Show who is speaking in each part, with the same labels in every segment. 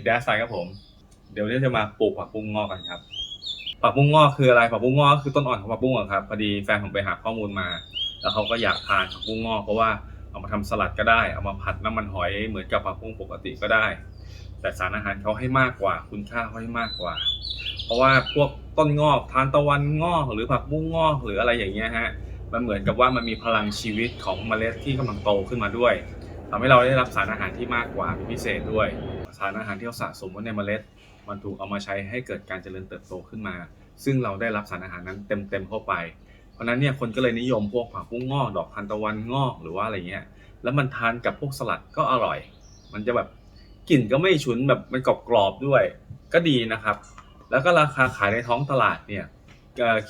Speaker 1: ดแดสไซครับผม เดี๋ยวเราจะมาปลูกผักบุ้งงอกกันครับผักบุ้งงอกคืออะไรผักบุ้งงอกคือต้นอ่อนของผักบุ้งครับพอดีแฟนผมไปหาข้อมูลมา แล้วเขาก็อยากทานผักบุ้งงอกเพราะว่าเอามาทำสลัดก็ได้เอามาผัดน้ำมันหอยเหมือนกับผักบุ้งปกติก็ได้ แต่สารอาหารเขาให้มากกว่า คุณค่าเขาให้มากกว่า เพราะว่าพวกต้นงอกทานตะวันงอกหรือผักบุ้งงอกหรืออะไรอย่างเงี้ยฮะมันเหมือนกับว่ามันมีพลังชีวิตของเมล็ดที่กำลังโตขึ้นมาด้วยทำให้เราได้รับสารอาหารที่มากกว่าเป็นพิเศษด้วย สารอาหารที่เราสะสมไว้ในเมล็ด มันถูกเอามาใช้ให้เกิดการเจริญเติบโตขึ้นมา ซึ่งเราได้รับสารอาหารนั้นเต็มๆเข้าไป เพราะนั้นเนี่ยคนก็เลยนิยมพวกผักบุ้งงอก ดอกทานตะวันงอกหรือว่าอะไรเงี้ย แล้วมันทานกับพวกสลัดก็อร่อย มันจะแบบกลิ่นก็ไม่ฉุนแบบมันกรอบๆด้วย ก็ดีนะครับ แล้วก็ราคาขายในท้องตลาดเนี่ย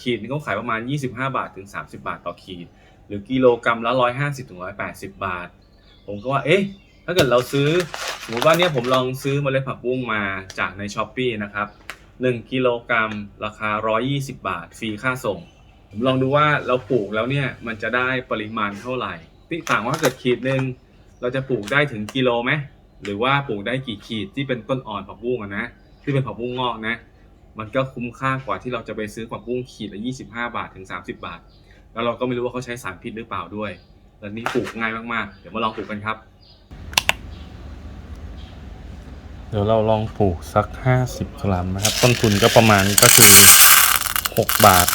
Speaker 1: ขีดนึงเขาขายประมาณ 25 บาทถึง 30 บาทต่อขีด หรือกิโลกรัมละ 150ถึง180 บาท ผมก็ว่าเอ๊ะถ้าเกิดเราซื้อ สมมติว่าเนี่ยผมลองซื้อเมล็ดผักบุ้งมาจากในช้อปปีนะครับ 1 กิโลกรัมราคา 120 บาท ฟรีค่าส่ง ผมลองดูว่าเราปลูกแล้วเนี่ยมันจะได้ปริมาณเท่าไหร่ที่ต่างว่าถ้าเกิดขีดหนึ่งเราจะปลูกได้ถึงกิโลไหมหรือว่าปลูกได้กี่ขีดที่เป็นต้นอ่อนผักบุ้งนะที่เป็นผักบุ้งงอกนะ มันก็คุ้มค่ากว่าที่เราจะไปซื้อผักบุ้งขีดละ 25 บาทถึง 30 บาท แล้วเราก็ไม่รู้ว่าเขาใช้สารพิษหรือเปล่าด้วยแล้วนี้ปลูกง่ายมากๆ เดี๋ยวมาลองปลูกกันครับ
Speaker 2: เดี๋ยวเราลองปลูกสัก 50 กรัมนะครับ ต้นทุนก็ประมาณก็คือ 6 บาท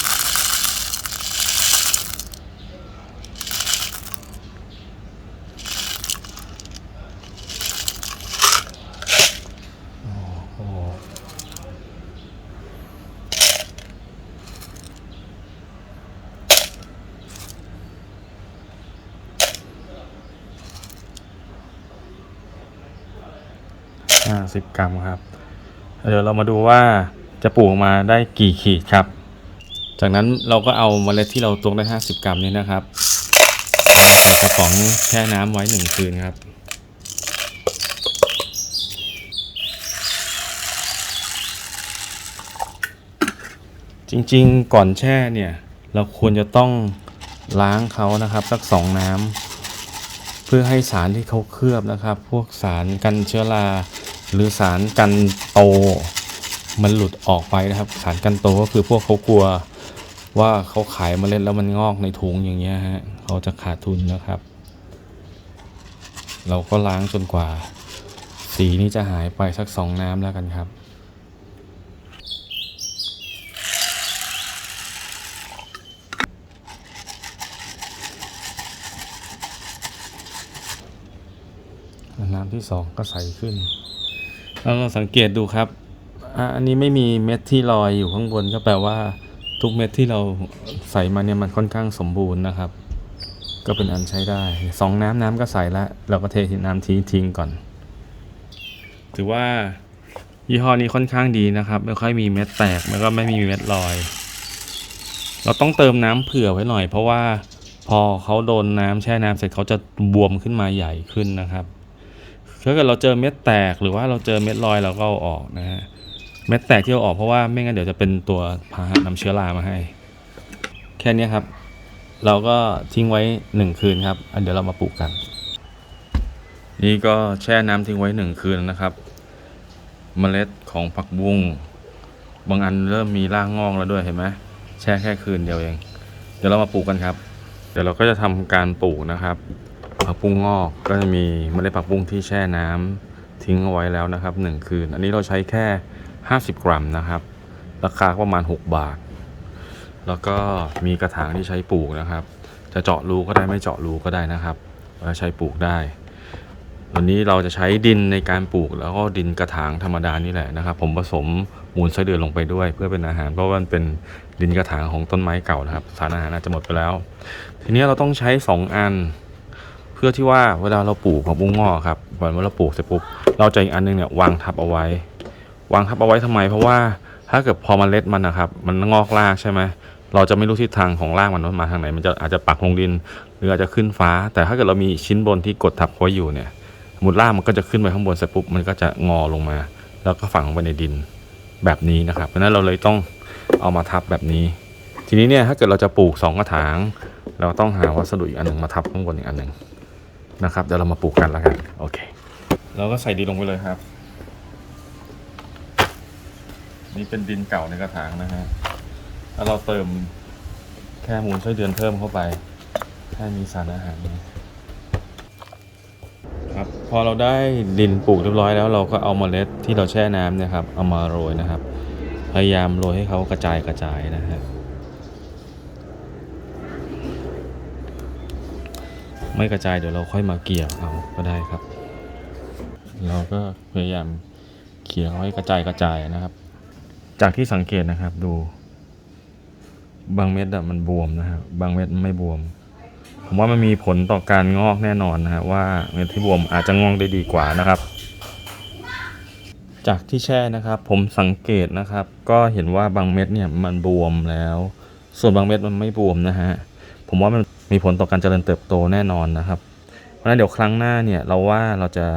Speaker 2: 50 กรัมครับ เดี๋ยวเรามาดูว่าจะปลูกมาได้กี่ขีดครับ จากนั้นเราก็เอาเมล็ดที่เราตวงได้ 50 กรัมนี้นะครับกระป๋องแช่น้ำไว้ 1 คืนครับจริงๆ ก่อนแช่เนี่ย เราควรจะต้องล้างเขานะครับ สักสองน้ำเพื่อให้สารที่เขาเคลือบนะครับ พวกสารกันเชื้อรา หรือสารกันโต มันหลุดออกไปนะครับ สารกันโตก็คือพวกเขากลัวว่าเขาขายเมล็ดแล้วมันงอกในถุงอย่างเงี้ยฮะเขาจะขาดทุนนะครับ เราก็ล้างจนกว่า สีนี้จะหายไปสักสองน้ำแล้วกันครับน้ำที่สองก็ใสขึ้น แล้วเราสังเกตดูครับอันนี้ไม่มีเม็ดที่ลอยอยู่ข้างบนก็แปลว่า ทุกเม็ดที่เราใส่มาเนี่ยมันค่อนข้างสมบูรณ์นะครับ ก็เป็นอันใช้ได้สองน้ำน้ำก็ใสแล้วเราก็เทน้ำทิ้งทิ้งก่อน ถือว่ายี่ห้อนี้ค่อนข้างดีนะครับ ไม่ค่อยมีเม็ดแตกแล้วก็ไม่มีเม็ดลอย เราต้องเติมน้ำเผื่อไว้หน่อย เพราะว่าพอเขาโดนน้ำแช่น้ำเสร็จเขาจะบวมขึ้นมาใหญ่ขึ้นนะครับ ถ้าเกิดเราเจอเม็ดแตกหรือว่าเราเจอเม็ดลอยเราก็เอาออกนะฮะเม็ดแตกที่เอาออกเพราะว่าไม่งั้นเดี๋ยวจะเป็นตัวพาหะนำเชื้อรามาให้ แค่นี้ครับ เราก็ทิ้งไว้หนึ่งคืนครับเดี๋ยวเรามาปลูกกัน นี่ก็แช่น้ำทิ้งไว้หนึ่งคืนนะครับ เมล็ดของผักบุ้งบางอันเริ่มมีรากงอกแล้วด้วยเห็นไหมแช่แค่คืนเดียวเอง เดี๋ยวเรามาปลูกกันครับ เดี๋ยวเราก็จะทำการปลูกนะครับ ผักบุ้งงอกก็จะมีเมล็ดผักบุ้งที่แช่น้ำทิ้งเอาไว้แล้วนะครับหนึ่งคืน อันนี้เราใช้แค่ 50 กรัมนะครับ ราคาประมาณ 6 บาท แล้วก็มีกระถางที่ใช้ปลูกนะครับ จะเจาะรูก็ได้ไม่เจาะรูก็ได้นะครับใช้ปลูกได้วันนี้เราจะใช้ดินในการปลูกแล้วก็ดินกระถางธรรมดานี่แหละนะครับ ผมผสมมูลไส้เดือนลงไปด้วย เพื่อเป็นอาหารเพราะว่ามันเป็นดินกระถางของต้นไม้เก่านะครับ สารอาหารอาจจะหมดไปแล้ว ทีนี้เราต้องใช้ 2 อัน เพื่อที่ว่าเวลาเราปลูกผักบุ้งงอกครับพอเราปลูกเสร็จปุ๊บเราจะอีกอันหนึงเนี่ยวางทับเอาไว้ วางทับเอาไว้ทำไม เพราะว่าถ้าเกิดพอมเมล็ดมันนะครับ มันงอกรากใช่ไหมเราจะไม่รู้ทิศทางของรากมันว่ามาทางไหน มันจะอาจจะปักลงดิน หรืออาจจะขึ้นฟ้า แต่ถ้าเกิดเรามีชิ้นบนที่กดทับไว้อยู่เนี่ยมุดรากมันก็จะขึ้นไปข้างบนเสร็จปุ๊บมันก็จะงอลงมา แล้วก็ฝังลงไปในดินแบบนี้นะครับ เพราะนั้นเราเลยต้องเอามาทับแบบนี้ ทีนี้เนี่ยถ้าเกิดเราจะปลูกสองกระถาง เราต้องหาวัสดุอีกอันหนึ่งมาทับข้างบนอีกอันหนึ่ง นะครับเดี๋ยวเรามาปลูกกันแล้วกันโอเคเราก็ใส่ดินลงไปเลยครับ นี่เป็นดินเก่าในกระถางนะฮะแล้วเราเติมแค่มูลไส้เดือนเพิ่มเข้าไปให้มีสารอาหารครับพอเราได้ดินปลูกเรียบร้อยแล้วเราก็เอาเมล็ดที่เราแช่น้ำเนี่ยครับเอามาโรยนะครับ พยายามโรยให้เขากระจายกระจายนะฮะ ไม่กระจายเดี๋ยวเราค่อยมาเกี่ยวเอาก็ได้ครับ เราก็พยายามเขี่ยให้กระจายกระจายนะครับ จากที่สังเกตนะครับดู บางเม็ดอะมันบวมนะครับบางเม็ดไม่บวม ผมว่ามันมีผลต่อการงอกแน่นอนนะฮะว่าเม็ดที่บวมอาจจะงอกได้ดีกว่านะครับ จากที่แช่นะครับ ผมสังเกตนะครับ ก็เห็นว่าบางเม็ดเนี่ยมันบวมแล้ว ส่วนบางเม็ดมันไม่บวมนะฮะผมว่ามัน มีผลต่อการเจริญเติบโตแน่นอนนะครับ เพราะฉะนั้นเดี๋ยวครั้งหน้าเนี่ยเราว่าเราจะ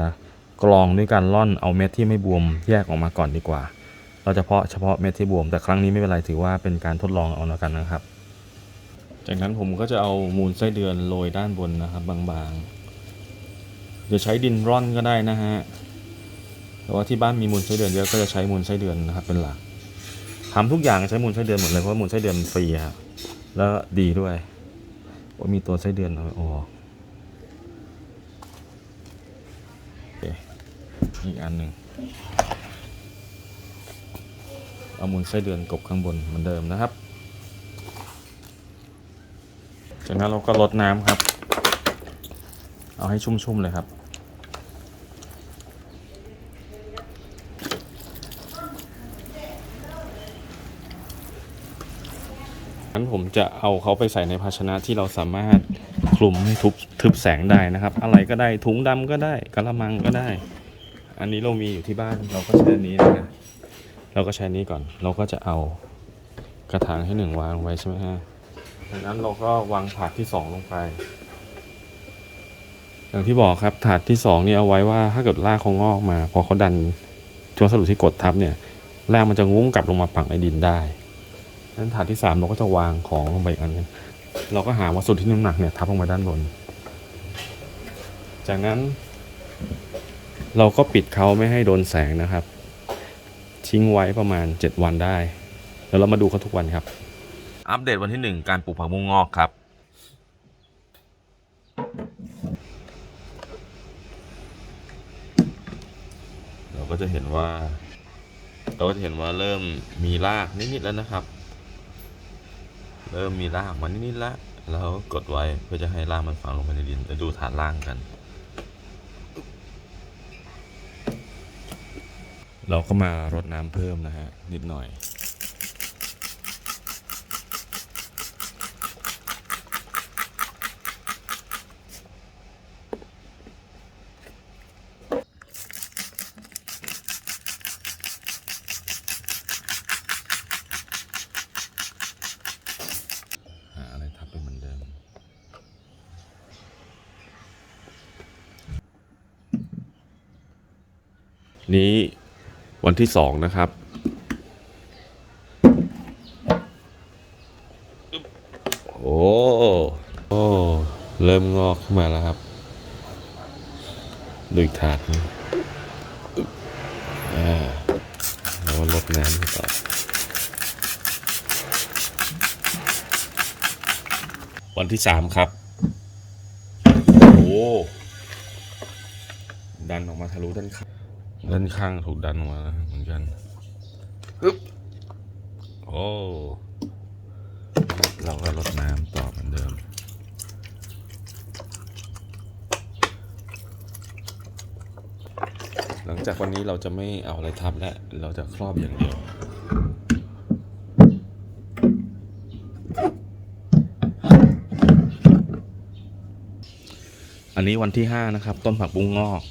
Speaker 2: กรองด้วยการล่อนเอาเม็ดที่ไม่บวมแยกออกมาก่อนดีกว่า เราจะเพาะเฉพาะเม็ดที่บวม แต่ครั้งนี้ไม่เป็นไรถือว่าเป็นการทดลองเอาแล้วกันนะครับ จากนั้นผมก็จะเอามูลไส้เดือนโรยด้านบนนะครับบางๆเดี๋ยวใช้ดินร่อนก็ได้นะฮะแต่ว่าที่บ้านมีมูลไส้เดือนเยอะก็จะใช้มูลไส้เดือนนะครับเป็นหลักทำทุกอย่างใช้มูลไส้เดือนหมดเลยเพราะมูลไส้เดือนฟรีครับแล้วดีด้วย ว่ามีตัวไส้เดือนเอาออโอเคอีกอันหนึ่งเอามูลไส้เดือนกบข้างบนเหมือนเดิมนะครับ จากนั้นเราก็ลดน้ำครับ เอาให้ชุ่มๆเลยครับั้นผมจะเอาเขาไปใส่ในภาชนะที่เราสามารถคลุมให้ทุบทึบแสงได้นะครับ อะไรก็ได้ถุงดำก็ได้กระมังก็ได้ อันนี้เรามีอยู่ที่บ้านเราก็ใช้นี้นะครับเราก็ใช้นี้ก่อน เราก็จะเอากระถางให้หนึ่งวางไว้ใช่ไหมฮะจากนั้นเราก็วางถาดที่สองลงไป อย่างที่บอกครับถาดที่สองนี่เอาไว้ว่าถ้าเกิดรากเขางอกมา พอเขาดันช่วงสรุปที่กดทับเนี่ยรากมันจะงุ้งกลับลงมาปักในดินได้ นั้นถาดที่สามเราก็จะวางของลงไปอีกอันหนึงเราก็หาวัสดุที่น้ำหนักเนี่ยทับลงไปด้านบน จากนั้น เราก็ปิดเขาไม่ให้โดนแสงนะครับ ทิ้งไว้ประมาณ 7 วันได้ แล้วเรามาดูเขาทุกวันครับ อัปเดตวันที่ 1 การปลูกผักบุ้งงอกครับ เราก็จะเห็นว่า เราก็จะเห็นว่าเริ่มมีรากนิดๆแล้วนะครับ เริ่มมีรากมานิดๆแล้วแล้วกดไว้เพื่อจะให้รากมันฝังลงไปในดินไปดูฐานล่างกัน เราก็มารดน้ำเพิ่มนะฮะนิดหน่อย หาอะไรทับไปเหมือนเดิม นี้วันที่สองนะครับ โอ้โอ้เริ่มงอกขึ้นมาแล้วครับดูอีกถาดหนึงอึ๊บอ่าแล้วลดน้ำต่อวันที่สามครับ โอ้ ดันออกมาทะลุด้านข้าง ด้านข้างถูกดันออกมาแล้วเหมือนกันฮึบโอ้เราก็ลดน้ำต่อเหมือนเดิม หลังจากวันนี้เราจะไม่เอาอะไรทับแล้ว เราจะครอบอย่างเดียวอันนี้วันที่ห้านะครับ ต้นผักบุ้งงอก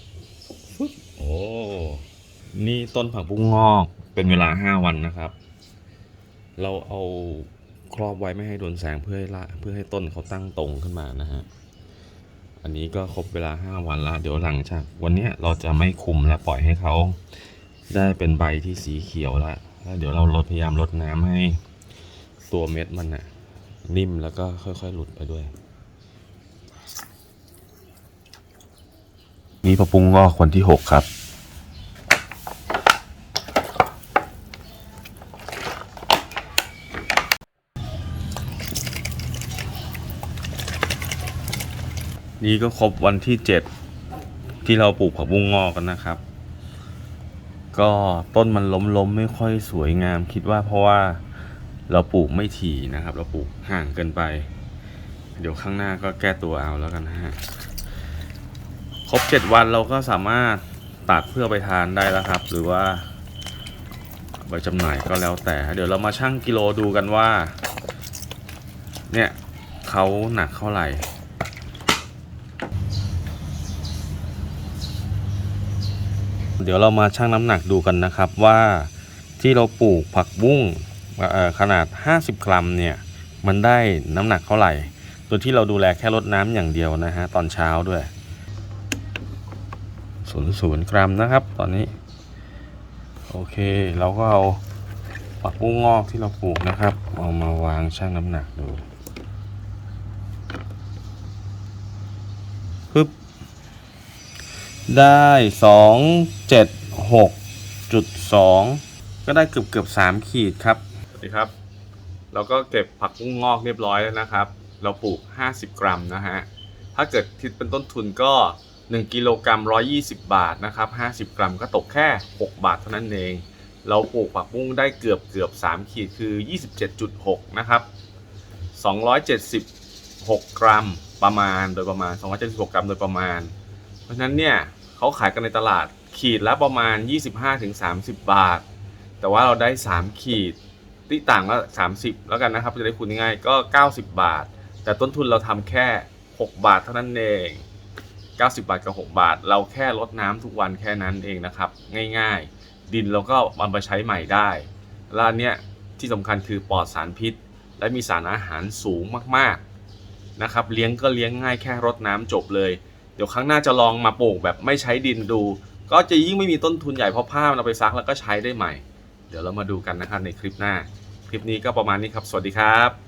Speaker 2: นี่ต้นผักบุ้งงอกเป็นเวลาห้าวันนะครับ เราเอาครอบไว้ไม่ให้โดนแสงเพื่อให้ละเพื่อให้ต้นเขาตั้งตรงขึ้นมานะฮะ อันนี้ก็ครบเวลาห้าวันละเดี๋ยวหลังจากวันนี้เราจะไม่คุมและปล่อยให้เขาได้เป็นใบที่สีเขียวแล้วแล้วเดี๋ยวเราลดพยายามลดน้ำให้ตัวเม็ดมันน่ะนิ่มแล้วก็ค่อยๆ หลุดไปด้วย นี่พอปุ้งงอกวันที่หกครับ นี่ก็ครบวันที่เจ็ดที่เราปลูกผักบุ้งงอกกันนะครับ ก็ต้นมันล้มล้มไม่ค่อยสวยงาม คิดว่าเพราะว่าเราปลูกไม่ถี่นะครับ เราปลูกห่างเกินไป เดี๋ยวข้างหน้าก็แก้ตัวเอาแล้วกันนะฮะครบเจ็ดวันเราก็สามารถตัดเพื่อไปทานได้แล้วครับ หรือว่าไปจำหน่ายก็แล้วแต่ เดี๋ยวเรามาชั่งกิโลดูกันว่า เนี่ยเขาหนักเท่าไหร่ เดี๋ยวเรามาชั่งน้ำหนักดูกันนะครับว่าที่เราปลูกผักบุ้งขนาด 50 กรัมเนี่ยมันได้น้ำหนักเท่าไหร่ โดยที่เราดูแลแค่รดน้ำอย่างเดียวนะฮะตอนเช้าด้วยศูนย์ศูนย์กรัมนะครับตอนนี้ โอเคเราก็เอาผักบุ้งงอกที่เราปลูกนะครับ เอามาวางชั่งน้ำหนักดูปึ๊บ ได้สองเจ็ดหกจุดสองก็ได้เกือบเกือบสามขีดครับ
Speaker 1: สวัสดีครับ เราก็เก็บผักบุ้งงอกเรียบร้อยแล้วนะครับ เราปลูก 50 กรัมนะฮะ ถ้าเกิดคิดเป็นต้นทุนก็ 1กิโลกรัม120 บาทนะครับ 50 กรัมก็ตกแค่ 6 บาทเท่านั้นเอง เราปลูกผักบุ้งได้เกือบเกือบ3ขีดคือ 27.6 นะครับ 276 กรัมประมาณโดยประมาณ 276 กรัมโดยประมาณ เพราะฉะนั้นเนี่ย เขาขายกันในตลาดขีดละประมาณ 25-30 บาท แต่ว่าเราได้ 3 ขีดที่ต่างก็30 แล้วกันนะครับจะได้คูณง่ายก็ 90 บาท แต่ต้นทุนเราทำแค่ 6 บาทเท่านั้นเอง 90 บาทกับ 6 บาท เราแค่ลดน้ำทุกวันแค่นั้นเองนะครับ ง่ายๆ ดินเราก็เอามาใช้ใหม่ได้แล้วอันเนี้ยที่สำคัญคือปลอดสารพิษ และมีสารอาหารสูงมากๆนะครับเลี้ยงก็เลี้ยงง่ายแค่รดน้ำจบเลย เดี๋ยวครั้งหน้าจะลองมาปลูกแบบไม่ใช้ดินดู ก็จะยิ่งไม่มีต้นทุนใหญ่เพราะผ้ามันเอาไปซักแล้วก็ใช้ได้ใหม่ เดี๋ยวเรามาดูกันนะครับในคลิปหน้า คลิปนี้ก็ประมาณนี้ครับ สวัสดีครับ